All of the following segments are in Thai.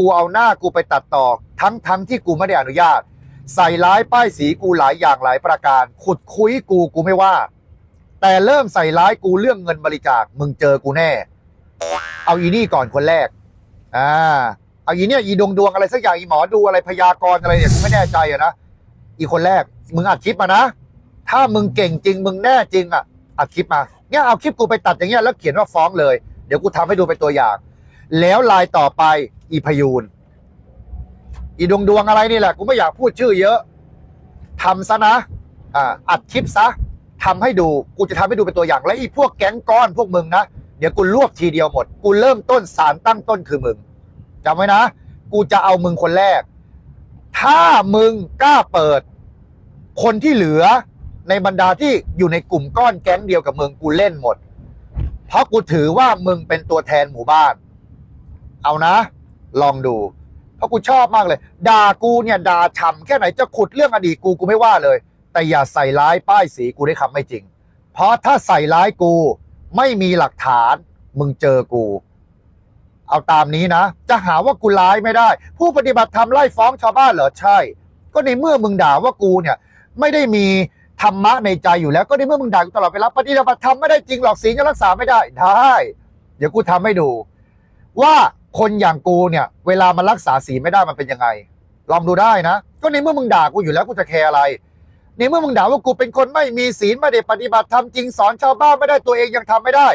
กูเอาหน้ากูไปตัดต่อ ทั้งทั้งที่กูไม่ได้อนุญาต ใส่ร้ายป้ายสีกูหลายอย่างหลายประการ ขุดคุยกูกูไม่ว่า แต่เริ่มใส่ร้ายกูเรื่องเงินบริจาคมึงเจอกูแน่ เอาอีนี่ก่อนคนแรกอ่าเอาอีเนี่ยอีดวงดวงอะไรสักอย่างอีหมอดูอะไรพยากรณ์อะไรเนี่ยกูไม่แน่ใจอะนะอีคนแรก มึงอัดคลิปมานะถ้ามึงเก่งจริง มึงแน่จริงอะอัดคลิปมาเนี่ยเอาคลิปกูไปตัดอย่างเงี้ยแล้วเขียนว่าฟ้องเลย เดี๋ยวกูทำให้ดูเป็นตัวอย่าง แล้วลายต่อไปอีพยูนอีดวงดวงอะไรนี่แหละกูไม่อยากพูดชื่อเยอะทำซะนะอ่าอัดคลิปซะทำให้ดูกูจะทำให้ดูเป็นตัวอย่าง และอีพวกแก๊งก้อนพวกมึงนะเดี๋ยวกูรวบทีเดียวหมด กูเริ่มต้นสารตั้งต้นคือมึงจำไว้นะ กูจะเอามึงคนแรก ถ้ามึงกล้าเปิด คนที่เหลือในบรรดาที่อยู่ในกลุ่มก้อนแก๊งเดียวกับมึงกูเล่นหมด เพราะกูถือว่ามึงเป็นตัวแทนหมู่บ้าน เอานะ ลองดู เพราะกูชอบมากเลย ด่ากูเนี่ยด่าฉ่ำแค่ไหนจะขุดเรื่องอดีตกูกูไม่ว่าเลย แต่อย่าใส่ร้ายป้ายสีกูได้คำไม่จริง เพราะถ้าใส่ร้ายกู ไม่มีหลักฐาน มึงเจอกู เอาตามนี้นะ จะหาว่ากูร้ายไม่ได้ ผู้ปฏิบัติธรรมไล่ฟ้องชาวบ้านเหรอใช่ ก็ในเมื่อมึงด่าว่ากูเนี่ย ไม่ได้มีธรรมะในใจอยู่แล้วก็ในเมื่อมึงด่ากูตลอดเวลาปฏิบัติธรรมไม่ได้จริงหรอกศีลจะรักษาไม่ได้ได้ เดี๋ยวกูทำให้ดู ว่า คนอย่างกูเนี่ย เวลามันรักษาศีลไม่ได้มันเป็นยังไง ลองดูได้นะ ก็ในเมื่อมึงด่ากูอยู่แล้วกูจะแคร์อะไรในเมื่อมึงด่าว่ากูเป็นคนไม่มีศีลไม่ได้ปฏิบัติธรรมจริงสอนชาวบ้านไม่ได้ตัวเองยังทำไม่ได้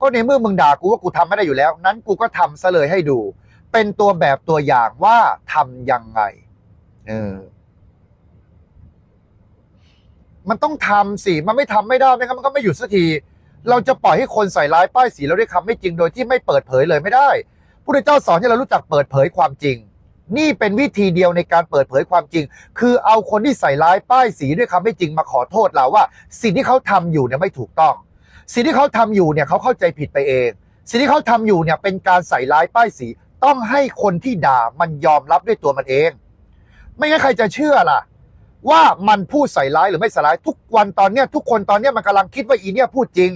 ก็ในเมื่อมึงด่ากูว่ากูทำไม่ได้อยู่แล้ว นั้นกูก็ทำซะเลยให้ดู เป็นตัวแบบตัวอย่างว่าทำยังไงเออมันต้องทำสิมันไม่ทำไม่ได้ไม่งั้นมันก็ไม่หยุดสักที เราจะปล่อยให้คนใส่ร้ายป้ายสีเราด้วยคำไม่จริงโดยที่ไม่เปิดเผยเลยไม่ได้ พระเจ้าสอนให้เรารู้จักเปิดเผยความจริง นี่เป็นวิธีเดียวในการเปิดเผยความจริง คือเอาคนที่ใส่ร้ายป้ายสีด้วยคำไม่จริงมาขอโทษเราว่า สิ่งที่เขาทำอยู่เนี่ยไม่ถูกต้อง สิ่งที่เขาทำอยู่เนี่ยเขาเข้าใจผิดไปเอง สิ่งที่เขาทำอยู่เนี่ยเป็นการใส่ร้ายป้ายสี ต้องให้คนที่ด่ามันยอมรับด้วยตัวมันเอง ไม่งั้นใครจะเชื่อล่ะว่ามันพูดใส่ร้ายหรือไม่ใส่ร้ายทุกวันตอนเนี้ยทุกคนตอนเนี้ยมันกำลังคิดว่าอีเนี่ยพูดจริง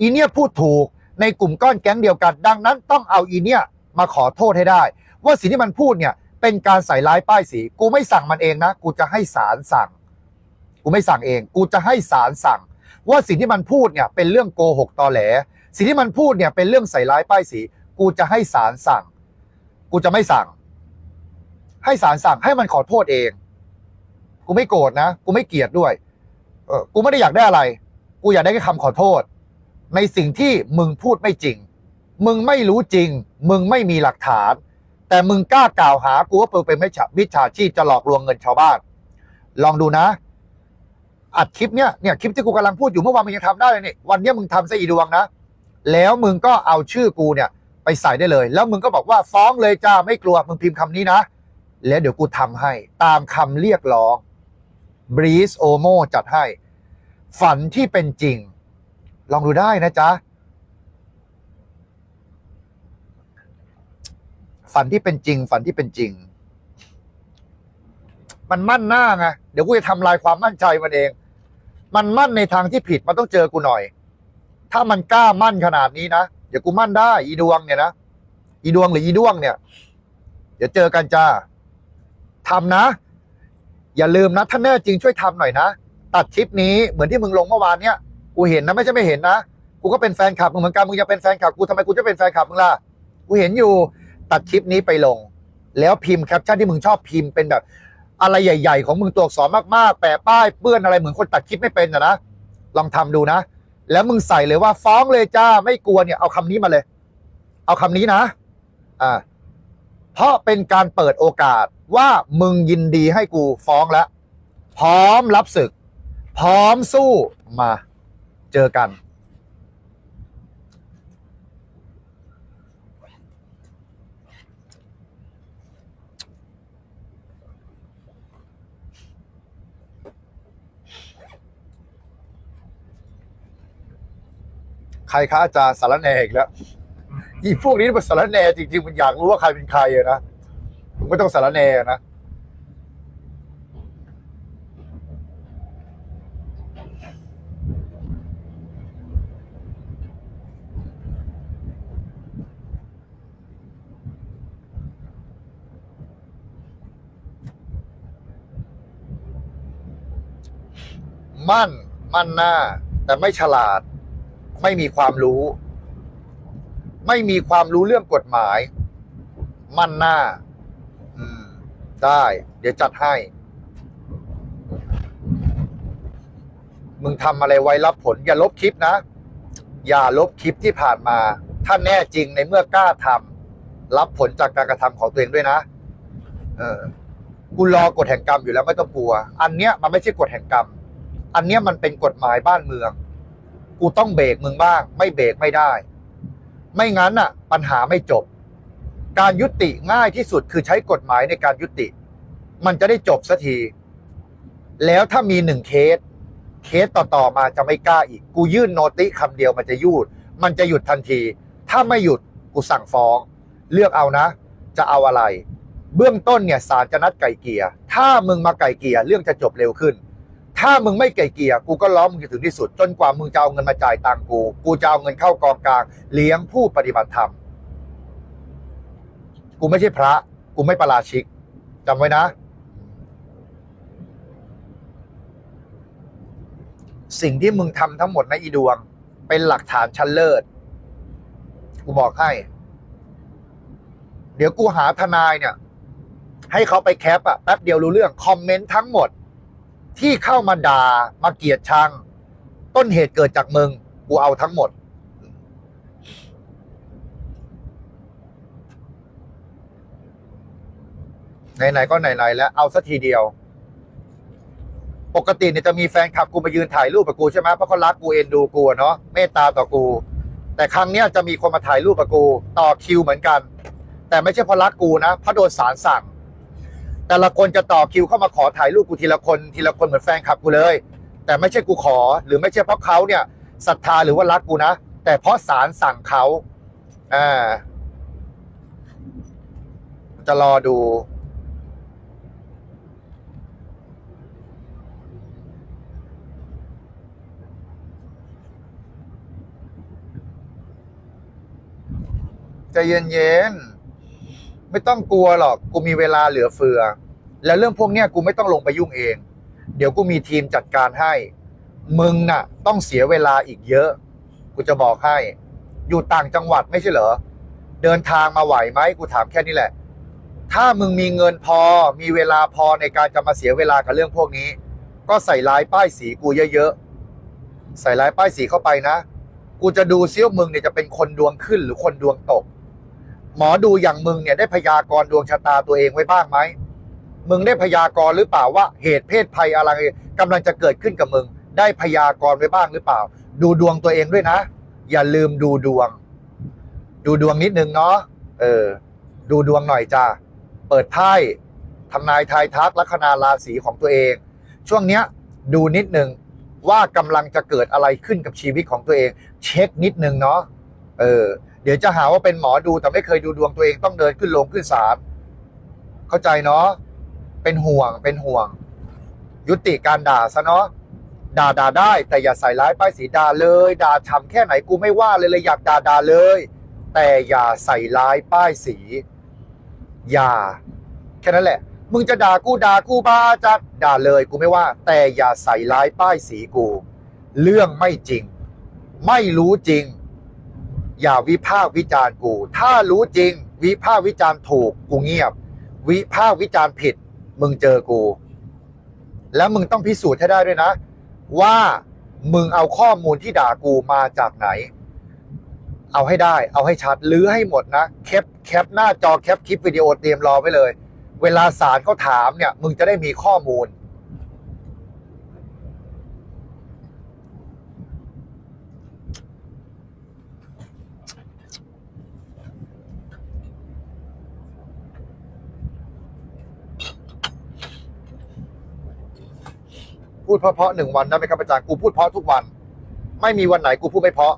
อีเนี่ยพูดถูกในกลุ่มก้อนแก๊งเดียวกัน ดังนั้นต้องเอาอีเนี่ย มาขอโทษให้ได้ ว่าสิ่งที่มันพูดเนี่ย เป็นการใส่ร้ายป้ายสี กูไม่สั่งมันเองนะ กูจะให้ศาลสั่ง กูไม่สั่งเอง กูจะให้ศาลสั่ง ว่าสิ่งที่มันพูดเนี่ยเป็นเรื่องโกหกตอแหล สิ่งที่มันพูดเนี่ยเป็นเรื่องใส่ร้ายป้ายสี กูจะให้ศาลสั่ง กูจะไม่สั่ง ให้ศาลสั่งให้มันขอโทษเอง กูไม่โกรธนะ กูไม่เกลียดด้วย เออกูไม่ได้อยากได้อะไร กูอยากได้แค่คำขอโทษ ในสิ่งที่มึงพูดไม่จริง มึงไม่รู้จริง มึงไม่มีหลักฐาน แต่มึงกล้ากล่าวหากูว่าเปิดเป็นมิจฉามิจฉาชีพจะหลอกลวงเงินชาวบ้าน ลองดูนะ อัดคลิปเนี้ยเนี่ยคลิปที่กูกำลังพูดอยู่เมื่อวานมึงยังทำได้เลยนี่วันนี้มึงทำซะอีดวงนะ แล้วมึงก็เอาชื่อกูเนี่ย ไปใส่ได้เลย แล้วมึงก็บอกว่าฟ้องเลยจ้าไม่กลัวมึงพิมพ์คำนี้นะ แล้วเดี๋ยวกูทำให้ ตามคำเรียกร้องบรีสโอโมจัดให้ ฝันที่เป็นจริง ลองดูได้นะจ๊ะ ฝันที่เป็นจริง ฝันที่เป็นจริง มันมั่นหน้าไงเดี๋ยวกูจะทำลายความมั่นใจมันเอง มันมั่นในทางที่ผิดมันต้องเจอกูหน่อย ถ้ามันกล้ามั่นขนาดนี้นะเดี๋ยวกูมั่นได้ อีดวงเนี่ยนะอีดวงหรืออีดวงเนี่ย เดี๋ยวเจอกันจ้าทำนะ อย่าลืมนะถ้าแน่จริงช่วยทำหน่อยนะตัดคลิปนี้เหมือนที่มึงลงเมื่อวานเนี่ยกูเห็นนะไม่ใช่ไม่เห็นนะกูก็เป็นแฟนคลับมึงเหมือนกันมึงจะเป็นแฟนคลับกูทำไมกูจะเป็นแฟนคลับมึงล่ะกูเห็นอยู่ ตัดคลิปนี้ไปลง แล้วพิมพ์แคปชั่นที่มึงชอบพิมพ์เป็นแบบ อะไรใหญ่ ๆ ของมึงตัวอักษรมากๆ แปะป้ายเปื้อนอะไรเหมือนคนตัดคลิปไม่เป็นนะนะลองทำดูนะ แล้วมึงใส่เลยว่าฟ้องเลยจ้าไม่กลัวเนี่ยเอาคำนี้มาเลย เอาคำนี้นะ อ่า เพราะเป็นการเปิดโอกาสว่ามึงยินดีให้กูฟ้องแล้วพร้อมรับศึก พร้อมสู้มา เจอกัน ใครคะอาจารย์สารแน่อีกแล้วอีพวกนี้มันสารแน่จริงๆมันอยากรู้ว่าใครเป็นใครอะนะมันก็ต้องสารแน่นะมั่น มั่นหน้า แต่ไม่ฉลาด ไม่มีความรู้ ไม่มีความรู้เรื่องกฎหมาย มั่นหน้า อืม ได้ เดี๋ยวจัดให้ มึงทำอะไรไว้รับผล อย่าลบคลิปนะ อย่าลบคลิปที่ผ่านมา ถ้าแน่จริงในเมื่อกล้าทำรับผลจากการกระทำของตัวเองด้วยนะ เออกูรอกฎแห่งกรรมอยู่แล้วไม่ต้องกลัว อันเนี้ยมันไม่ใช่กฎแห่งกรรม อันเนี้ยมันเป็นกฎหมายบ้านเมือง กูต้องเบรกมึงบ้าง ไม่เบรกไม่ได้ ไม่งั้นอะ ปัญหาไม่จบ การยุติง่ายที่สุดคือใช้กฎหมายในการยุติ มันจะได้จบสักที แล้วถ้ามีหนึ่งเคส เคสต่อๆมาจะไม่กล้าอีก กูยื่นโนติคำเดียวมันจะยุดมันจะหยุดทันที ถ้าไม่หยุดกูสั่งฟ้อง เลือกเอานะ จะเอาอะไร เบื้องต้นเนี่ยศาลจะนัดไก่เกียร์ถ้ามึงมาไก่เกียร์เรื่องจะจบเร็วขึ้น ถ้ามึงไม่ไก่เกลีย์กูก็ล้อมมึงจนถึงที่สุด จนกว่ามึงจะเอาเงินมาจ่ายตังกู กูจะเอาเงินเข้ากองกลาง เลี้ยงผู้ปฏิบัติธรรม กูไม่ใช่พระ กูไม่ประราชิกจำไว้นะ สิ่งที่มึงทำทั้งหมดนะอีดวง เป็นหลักฐานชั้นเลิศ กูบอกให้ เดี๋ยวกูหาทนายเนี่ย ให้เขาไปแคปอะแป๊บเดียวรู้เรื่อง คอมเมนต์ทั้งหมด ที่เข้ามาด่ามาเกลียดชัง ต้นเหตุเกิดจากมึง กูเอาทั้งหมด ไหนๆก็ไหนๆแล้วเอาสักทีเดียว ปกติเนี่ยจะมีแฟนคลับกูมายืนถ่ายรูปกับกูใช่ไหมเพราะเขารักกูเอ็นดูกูเนาะเมตตาต่อกู แต่ครั้งเนี้ยจะมีคนมาถ่ายรูปกับกู ต่อคิวเหมือนกัน แต่ไม่ใช่เพราะรักกูนะเพราะโดนสารสั่ง แต่ละคนจะต่อคิวเข้ามาขอถ่ายรูปกูทีละคนทีละคนเหมือนแฟนคลับกูเลย แต่ไม่ใช่กูขอ หรือไม่ใช่เพราะเขาเนี่ยศรัทธาหรือว่ารักกูนะ แต่เพราะสารสั่งเขาอ่าจะรอดู ใจเย็นๆ ไม่ต้องกลัวหรอกกูมีเวลาเหลือเฟือ แล้วเรื่องพวกเนี้ยกูไม่ต้องลงไปยุ่งเอง เดี๋ยวกูมีทีมจัดการให้ มึงน่ะ ต้องเสียเวลาอีกเยอะ กูจะบอกให้ อยู่ต่างจังหวัดไม่ใช่เหรอ เดินทางมาไหวไหมกูถามแค่นี้แหละ ถ้ามึงมีเงินพอมีเวลาพอในการจะมาเสียเวลากับเรื่องพวกนี้ ก็ใส่ลายป้ายสีกูเยอะๆใส่ลายป้ายสีเข้าไปนะ กูจะดูซิว่ามึงเนี่ยจะเป็นคนดวงขึ้นหรือคนดวงตก หมอดูอย่างมึงเนี่ยได้พยากรณ์ดวงชะตาตัวเองไว้บ้างไหมมึงได้พยากรณ์หรือเปล่าว่าเหตุเพศภัยอะไรกำลังจะเกิดขึ้นกับมึง ได้พยากรณ์ไว้บ้างหรือเปล่า ดูดวงตัวเองด้วยนะ อย่าลืมดูดวง ดูดวงนิดนึงเนาะเออ ดูดวงหน่อยจ้าเปิดไพ่ทำนายทายทักลัคนาราศีของตัวเอง ช่วงเนี้ย ดูนิดนึงว่ากำลังจะเกิดอะไรขึ้นกับชีวิตของตัวเอง เช็คนิดนึงเนาะเออ เดี๋ยวจะหาว่าเป็นหมอดูแต่ไม่เคยดูดวงตัวเองต้องเดินขึ้นลงขึ้นศาลเข้าใจเนาะเป็นห่วงเป็นห่วง ยุติการด่าซะเนาะด่าด่าได้ แต่อย่าใส่ร้ายป้ายสีด่าเลย ด่าฉ่ำแค่ไหนกูไม่ว่าเลยเลยอยากด่าด่าเลย แต่อย่าใส่ร้ายป้ายสี อย่า แค่นั้นแหละ มึงจะด่ากูด่ากูบ้าจะด่าเลยกูไม่ว่า แต่อย่าใส่ร้ายป้ายสีกู เรื่องไม่จริง ไม่รู้จริง อย่าวิพากษ์วิจารณ์กู ถ้ารู้จริง วิพากษ์วิจารณ์ถูกกูเงียบ วิพากษ์วิจารณ์ผิด มึงเจอกู แล้วมึงต้องพิสูจน์ให้ได้ด้วยนะ ว่ามึงเอาข้อมูลที่ด่ากูมาจากไหน เอาให้ได้ เอาให้ชัดหรือให้หมดนะแคปแคปหน้าจอแคปคลิปวิดีโอเตรียมรอไว้เลย เวลาศาลเขาถามเนี่ย มึงจะได้มีข้อมูล พูดเพราะๆหนึ่งวันได้ไหมครับอาจารย์กูพูดเพราะทุกวัน ไม่มีวันไหนกูพูดไม่เพราะ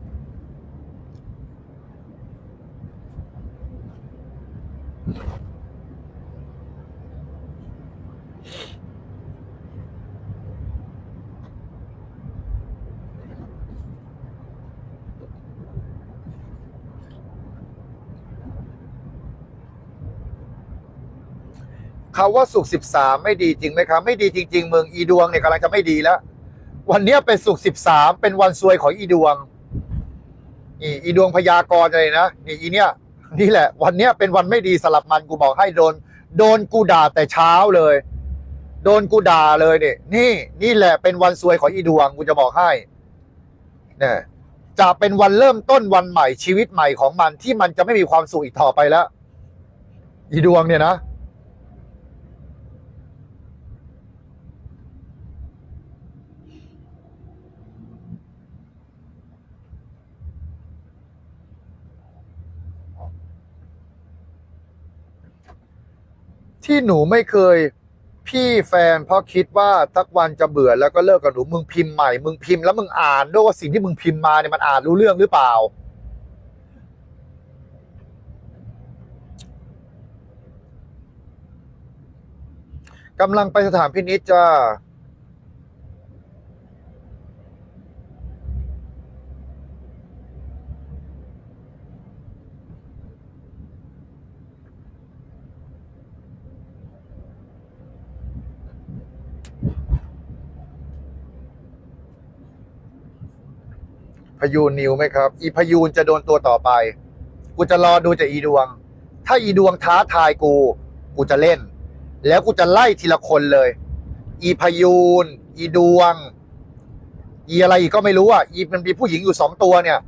คาว่าสุขสิบสามไม่ดีจริงไหมครับ ไม่ดีจริง ๆ เมืองอีดวงเนี่ยกำลังจะไม่ดีแล้ว วันเนี้ยเป็นสุกสิบสามเป็นวันซวยของอีดวงนี่อีดวงพยากรณ์อะไรนะนี่อีเนี้ยนี่แหละ วันเนี้ยเป็นวันไม่ดีสลับมันกูบอกให้โดน โดนกูด่าแต่เช้าเลย โดนกูด่าเลยเนี่ยนี่ นี่แหละเป็นวันซวยของอีดวงกูจะบอกให้เนี่ยจะเป็นวันเริ่มต้นวันใหม่ชีวิตใหม่ของมันที่มันจะไม่มีความสุขอีกต่อไปแล้ว อีดวงเนี่ยนะ ที่หนูไม่เคยพี่แฟนเพราะคิดว่าสักวันจะเบื่อแล้วก็เลิกกับหนูมึงพิมพ์ใหม่มึงพิมพ์แล้วมึงอ่านด้วยว่าสิ่งที่มึงพิมพ์มาเนี่ยมันอ่านรู้เรื่องหรือเปล่า กำลังไปสถานพินิจจ้า พยูนนิวไหมครับ อีพยูนจะโดนตัวต่อไป กูจะรอดูจากอีดวง ถ้าอีดวงท้าทายกู กูจะเล่น แล้วกูจะไล่ทีละคนเลย อีพยูน อีดวง อีอะไรอีกก็ไม่รู้อะ อีมันมีผู้หญิงอยู่สองตัวเนี่ย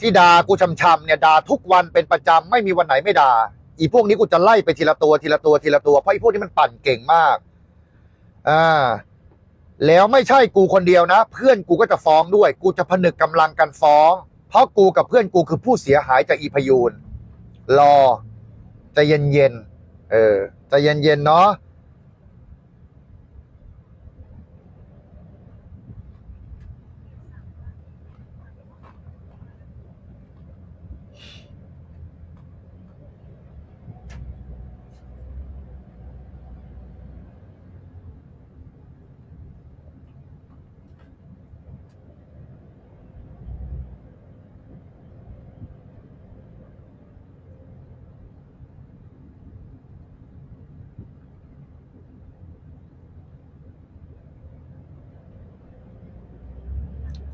ที่ด่ากูช้ำๆเนี่ยด่าทุกวันเป็นประจำไม่มีวันไหนไม่ด่า อีพวกนี้กูจะไล่ไปทีละตัวทีละตัวทีละตัว เพราะอีพวกนี้มันปั่นเก่งมาก อ่า แล้วไม่ใช่กูคนเดียวนะ เพื่อนกูก็จะฟ้องด้วย กูจะผนึกกำลังกันฟ้อง เพราะกูกับเพื่อนกูคือผู้เสียหายจากอีพยูนรอใจะเย็นเย็นๆเออใจะเย็นเย็นๆเนาะ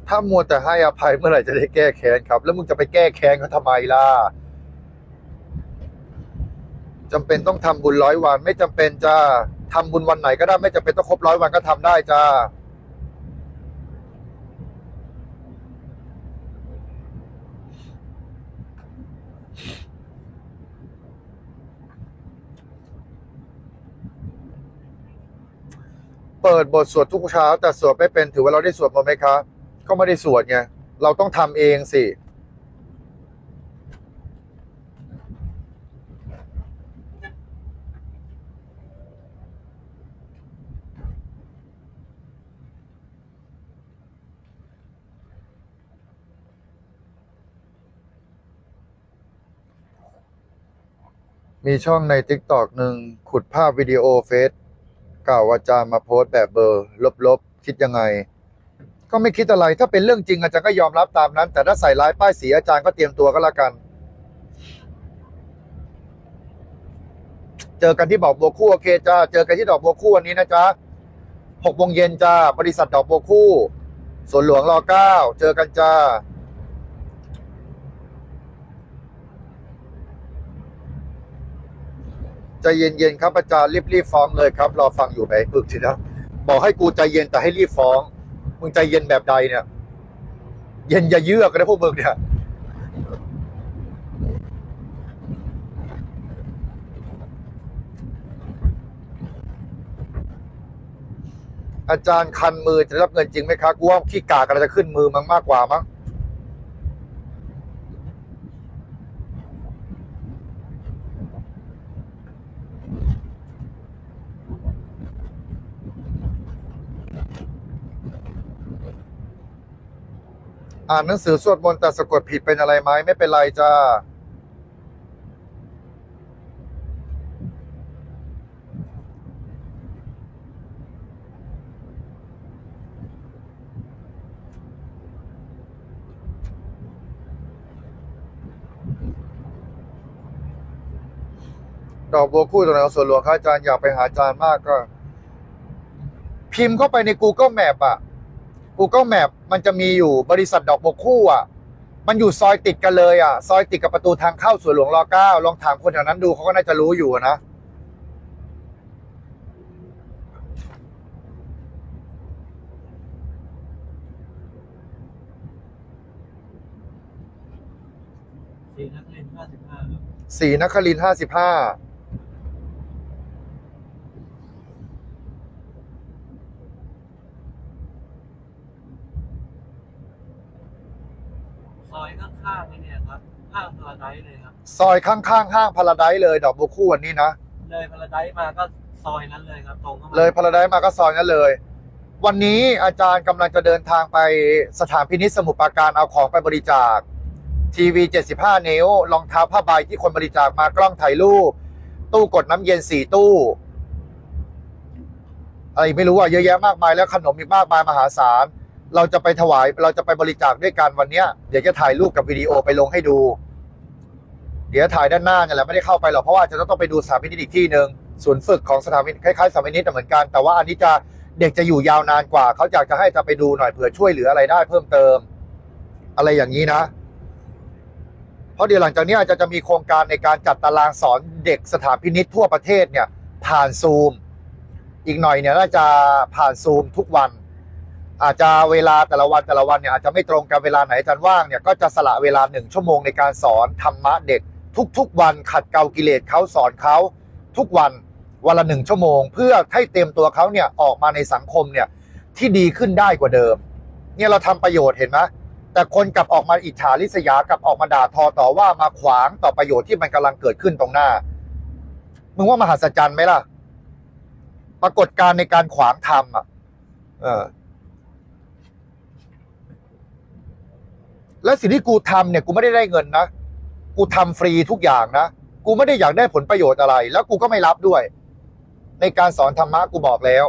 ถ้ามัวแต่ให้อภัยเมื่อไหร่จะได้แก้แค้นครับ แล้วมึงจะไปแก้แค้นเขาทำไมล่ะจำเป็นต้องทำบุญร้อยวัน ไม่จำเป็นจะทำบุญวันไหนก็ได้ไม่จำเป็นต้องครบร้อยวันก็ทำได้จ้าเปิดบทสวดทุกเช้า แต่สวดไม่เป็นถือว่าเราได้สวดมนต์ไหมครับ ก็ไม่ได้สวดไง เราต้องทำเองสิ มีช่องใน t ิ k t o k หนึ่งขุดภาพวิดีโอเฟซเก่าอาจารย์มาโพสต์แบบเบอร์ ลบๆ คิดยังไง ก็ไม่คิดอะไร ถ้าเป็นเรื่องจริงอาจารย์ก็ยอมรับตามนั้น แต่ถ้าใส่ร้ายป้ายสีอาจารย์ก็เตรียมตัวก็แล้วกัน เจอกันที่ดอกบัวคู่โอเคจ้าเจอกันที่ดอกบัวคู่วันนี้นะจ๊ะหกโมงเย็นจ้าบริษัทดอกบัวคู่สวนหลวงรอเก้าเจอกันจ้าใจเย็นๆครับอาจารย์รีบๆฟ้องเลยครับรอฟังอยู่ไหมปึกทีนะบอกให้กูใจเย็นแต่ให้รีบฟ้อง มึงใจเย็นแบบใดเนี่ย เย็นอย่าเยือกนะพวกมึงเนี่ยอาจารย์คันมือจะรับเงินจริงไหมครับกูว่าขี้กากอะไรจะขึ้นมือมั้งมากกว่ามั้ง อ่านหนังสือสวดมนต์แต่สะกดผิดเป็นอะไรไหมไม่เป็นไรจ้าดอกบัวคู่ตรงไหนของสวนหลวงครับอาจารย์อยากไปหาอาจารย์มากก็ พิมพ์เข้าไปใน Google Map อะ Google Map มันจะมีอยู่บริษัทดอกบกคู่อะ มันอยู่ซอยติดกันเลยอะ ซอยติดกับประตูทางเข้าสวนหลวงรเก้าลองถามคนแถวนั้นดูเขาก็น่าจะรู้อยู่นะสี่นักเรียนห้าสิบห้าครับสีนครินห้าสิบห้า ซอยข้างๆนี่เนี่ยครับข้างพาราไดซ์ เลยครับซอยข้างๆห้างพาราไดซ์เลยดอกบกคู่วันนี้นะ เลยพาราไดซ์มาก็ซอยนั้นเลยครับตรงเข้ามาเลยพาราไดซ์มาก็ซอยนั้นเลย วันนี้อาจารย์กำลังจะเดินทางไปสถานพินิจสมุทรปราการเอาของไปบริจาค ทีวี 75 นิ้วรองเท้าผ้าใบที่คนบริจาคมากล้องถ่ายรูป ตู้กดน้ำเย็นสี่ตู้อะไรไม่รู้อะเยอะแยะมากมายแล้วขนมอีกมากมายมหาศาล เราจะไปถวายเราจะไปบริจาคด้วยกันวันเนี้ยเดี๋ยวจะถ่ายรูปกับวิดีโอไปลงให้ดู เดี๋ยวถ่ายด้านหน้าเนี่ยแหละไม่ได้เข้าไปหรอกเพราะว่าจะต้องไปดูสถานพินิจอีกที่หนึ่งศูนย์ฝึกของสถานพินิจคล้ายๆสถานพินิจเหมือนกัน แต่ว่าอันนี้จะเด็กจะอยู่ยาวนานกว่าเขาอยากจะให้จะไปดูหน่อยเผื่อช่วยเหลืออะไรได้เพิ่มเติม อะไรอย่างนี้นะ เพราะเดี๋ยวหลังจากนี้อาจจะจะมีโครงการในการจัดตารางสอนเด็กสถานพินิจทั่วประเทศเนี่ย ผ่านซูม อีกหน่อยเนี่ยน่าจะผ่านซูมทุกวัน อาจจะเวลาแต่ละวันแต่ละวันเนี่ยอาจจะไม่ตรงกันเวลาไหนอาจารย์ว่างเนี่ยก็จะสละเวลาหนึ่งชั่วโมงในการสอนธรรมะเด็ก ทุกๆวันขัดเกลากิเลสเขาสอนเขาทุกวันวันละหนึ่งชั่วโมง เพื่อให้เตรียมตัวเขาเนี่ยออกมาในสังคมเนี่ยที่ดีขึ้นได้กว่าเดิม เนี่ยเราทำประโยชน์เห็นไหมแต่คนกลับออกมาอิจฉาริษยากลับออกมาด่าทอต่อว่ามาขวางต่อประโยชน์ที่มันกำลังเกิดขึ้นตรงหน้า มึงว่ามหัศจรรย์ไหมล่ะ ปรากฏการในการขวางธรรมอะ เออ และสิ่งที่กูทำเนี่ยกูไม่ได้ได้เงินนะ กูทำฟรีทุกอย่างนะ กูไม่ได้อยากได้ผลประโยชน์อะไร แล้วกูก็ไม่รับด้วย ในการสอนธรรมะกูบอกแล้ว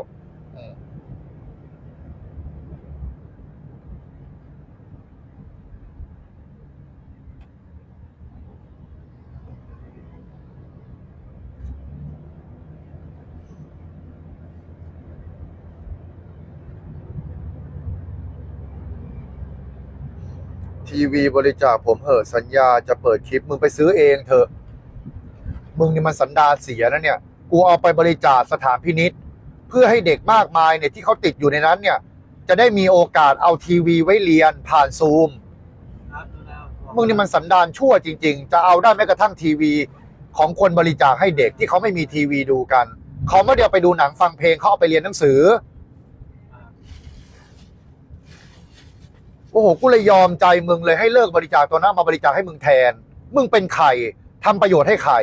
ทีวีบริจาคผมเหอะสัญญาจะเปิดคลิปมึงไปซื้อเองเถอะ มึงนี่มันสันดานเสียนะเนี่ย กูเอาไปบริจาคสถานพินิษเพื่อให้เด็กมากมายเนี่ยที่เขาติดอยู่ในนั้นเนี่ย จะได้มีโอกาสเอาทีวีไว้เรียนผ่านซูม มึงนี่มันสันดานชั่วจริง ๆ จะเอาได้แม้กระทั่งทีวีของคนบริจาคให้เด็กที่เขาไม่มีทีวีดูกัน เขาไม่ได้เอาไปดูหนังฟังเพลงเขาเอาไปเรียนหนังสือ โอ้โหกูเลยยอมใจมึงเลยให้เลิกบริจาคตัวหน้ามาบริจาคให้มึงแทน มึงเป็นใครทำประโยชน์ให้ใคร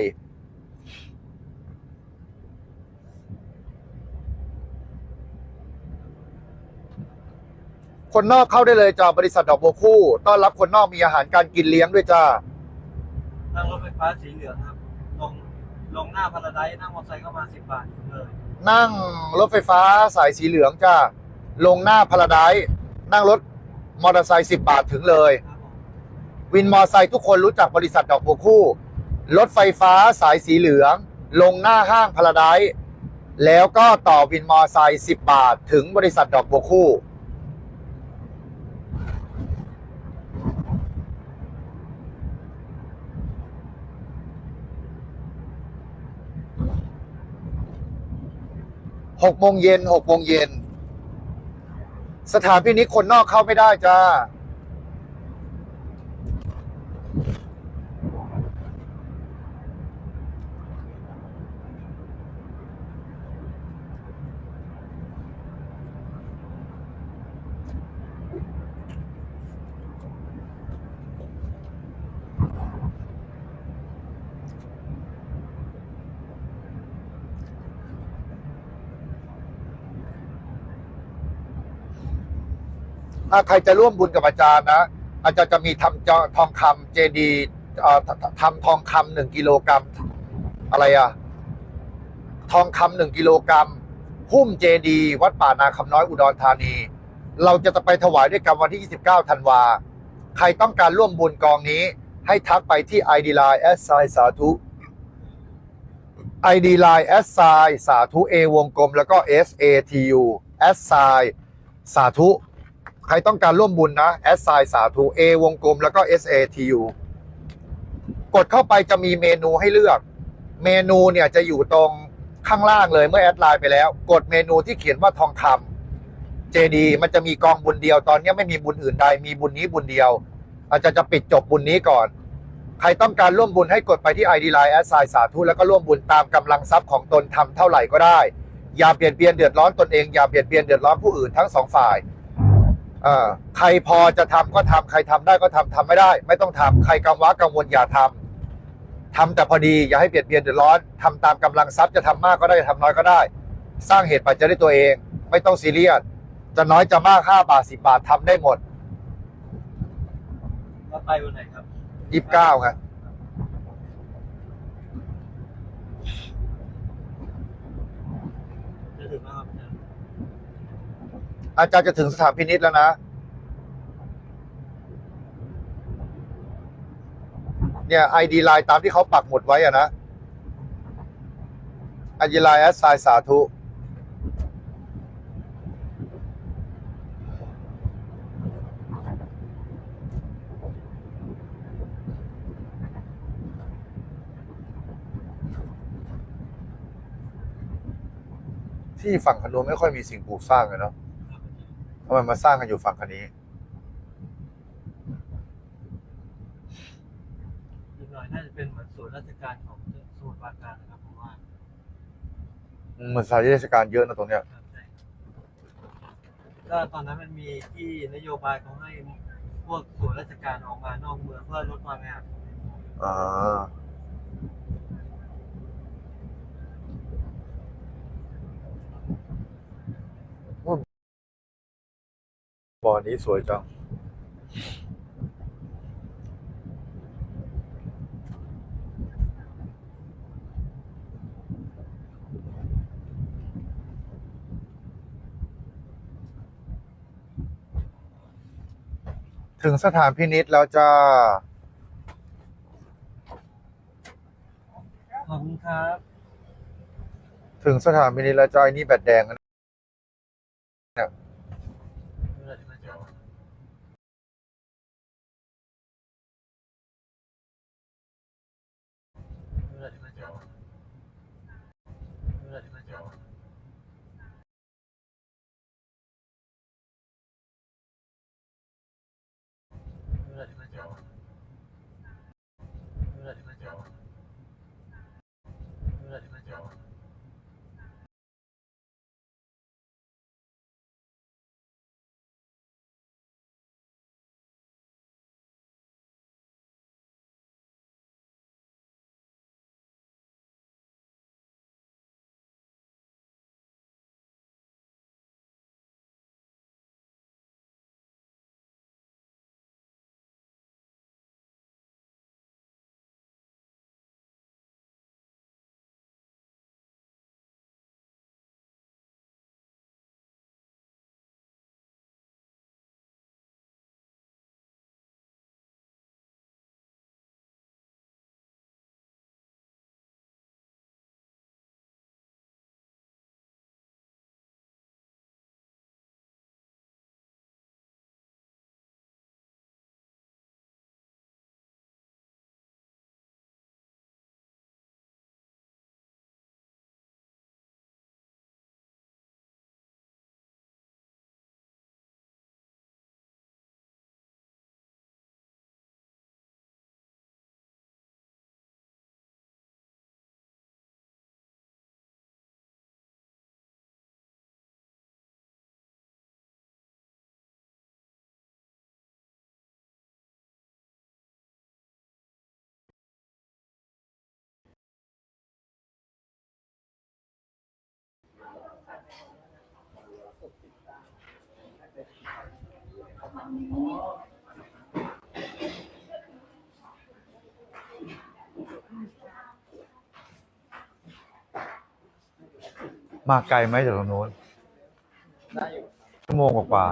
คนนอกเข้าได้เลยจ้าบริษัทดอกบัวคู่ ต้อนรับคนนอกมีอาหารการกินเลี้ยงด้วยจ้านั่งรถไฟฟ้าสีเหลืองครับ ลงลงหน้าพาราไดซ์นั่งมอเตอร์ไซค์เข้ามาสิบบาทเลย นั่งรถไฟฟ้าสายสีเหลืองจ้าลงหน้าพาราไดซ์นั่งรถ มอเตอร์ไซค์สิบบาทถึงเลยครับผมวินมอไซค์ทุกคนรู้จักบริษัทดอกบัวคู่ รถไฟฟ้าสายสีเหลือง ลงหน้าห้างพาราไดซ์แล้วก็ต่อวินมอเตอร์ไซค์10บาทถึงบริษัทดอกบัวคู่หกโมงเย็นหกโมงเย็น สถานพินิจคนนอกเข้าไม่ได้จ้า ถ้าใครจะร่วมบุญกับอาจารย์นะ อาจารย์จะมีทำทองคำเจดีทำทองคำหนึ่งกิโลกรัมอะไรอะทองคำหนึ่งกิโลกรัมหุ้มเจดีวัดป่านาคำน้อยอุดรธานี เราจะไปถวายด้วยกันวันที่ 29 ธันวา ใครต้องการร่วมบุญกองนี้ ให้ทักไปที่ ID Line แอสไซสาธุ ID Line แอสไซสาธุ A วงกลม แล้วก็ S A T U แอสไซสาธุ รต้องการร่วมบุญนะแอดไซสาธุ A วงกลมแล้วก็ S A T U กดเข้าไปจะมีเมนูให้เลือก เมนูเนี่ยจะอยู่ตรงข้างล่างเลยเมื่อแอดไลน์ไปแล้ว กดเมนูที่เขียนว่าทองคำเจดีมันจะมีกองบุญเดียวตอนนี้ไม่มีบุญอื่นใดมีบุญนี้บุญเดียว อาจจะจะปิดจบบุญนี้ก่อน ใครต้องการร่วมบุญให้กดไปที่ ID Line แอดไซสาธุแล้วก็ร่วมบุญตามกำลังทรัพย์ของตนทำเท่าไหร่ก็ได้อย่าเบียดเบียนเดือดร้อนตนเองอย่าเบียดเบียนเดือดร้อนผู้อื่นทั้งสองฝ่าย ใครพอจะทำก็ทำใครทำได้ก็ทำทำไม่ได้ ไม่ต้องทำใครกังวะกังวลอย่าทำทำแต่พอดีอย่าให้เบียดเบียนเดือดร้อนทำตามกำลังทรัพย์จะทำมากก็ได้จะทำน้อยก็ได้ สร้างเหตุปัจจัยด้วยตัวเอง ไม่ต้องซีเรียสจะน้อยจะมาก5บาท10บาททำได้หมดแล้วไปวันไหนครับ29ไงจะถึงแล้วครับ อาจารย์จะถึงสถานพินิษแล้วนะ เนี่ยไอดีไลน์ตามที่เขาปักหมดไว้อะนะไอดีไลน์แอดไซสาธุที่ฝั่งคโนนไม่ค่อยมีสิ่งปลูกสร้างเลยเนาะ ทำไมมาสร้างกันอยู่ฝั่งคันนี้อีกหน่อยน่าจะเป็นเหมือนศูนย์ราชการของสมุทรปราการนะครับผมว่าอืมมันสถานที่ราชการเยอะนะตรงเนี้ย ครับใช่ก็ตอนนั้นมันมีที่นโยบายเขาให้พวกส่วนราชการออกมานอกเมืองเพื่อลดความแออัดอ่า บ่อนี้สวยจัง ถึงสถานพินิษแล้วจ้า ขอบคุณครับ ถึงสถานพินิษแล้วจ้าไอ้นี่แบตแดงนะ มาไกลไหมจากตรงโน้นชั่วโมงกว่า